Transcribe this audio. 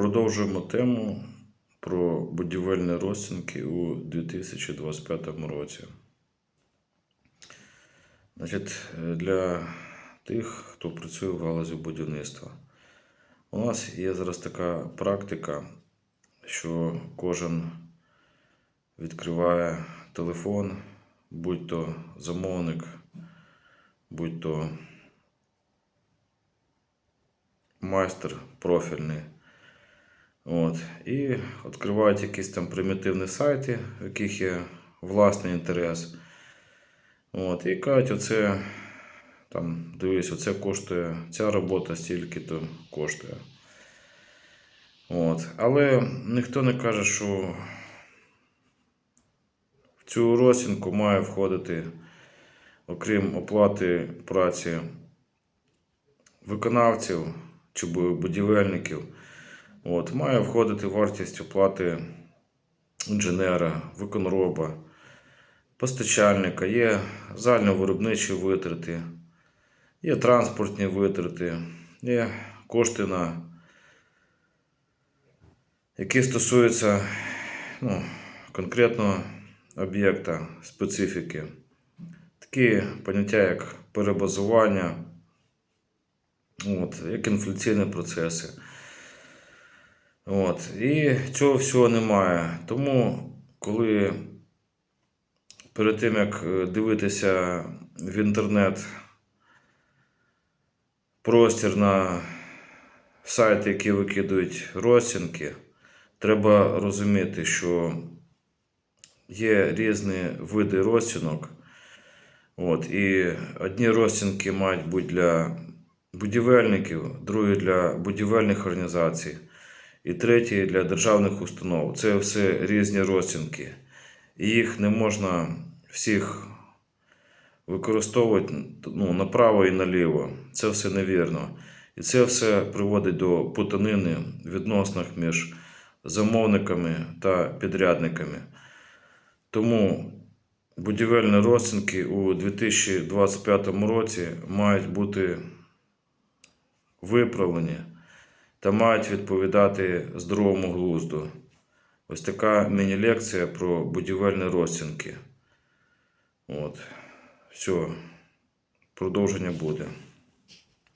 Продовжуємо тему про будівельні розцінки у 2025 році. Значить, для тих, хто працює в галузі будівництва. У нас є зараз така практика, що кожен відкриває телефон, будь то замовник, будь то майстер профільний. От. І відкривають якісь там примітивні сайти, в яких є власний інтерес. От. І кажуть, оце там, дивись, оце коштує, ця робота стільки-то коштує. От. Але ніхто не каже, що в цю розцінку має входити, окрім оплати праці виконавців чи будівельників. От, має входити вартість оплати інженера, виконроба, постачальника, є загальновиробничі витрати, є транспортні витрати, є кошти на які стосуються ну, конкретного об'єкта, специфіки. Такі поняття, як перебазування, от, як інфляційні процеси. От. І цього всього немає. Тому, коли перед тим, як е, дивитися в інтернет простір на сайти, які викидують розцінки, треба розуміти, що є різні види розцінок. От, і одні розцінки мають бути для будівельників, другі для будівельних організацій і третій для державних установ. Це все різні розцінки. Їх не можна всіх використовувати ну, направо і наліво. Це все невірно. І це все приводить до путанини в відносинах між замовниками та підрядниками. Тому будівельні розцінки у 2025 році мають бути виправлені та мають відповідати здоровому глузду. Ось така міні-лекція про будівельні розцінки. От. Все. Продовження буде.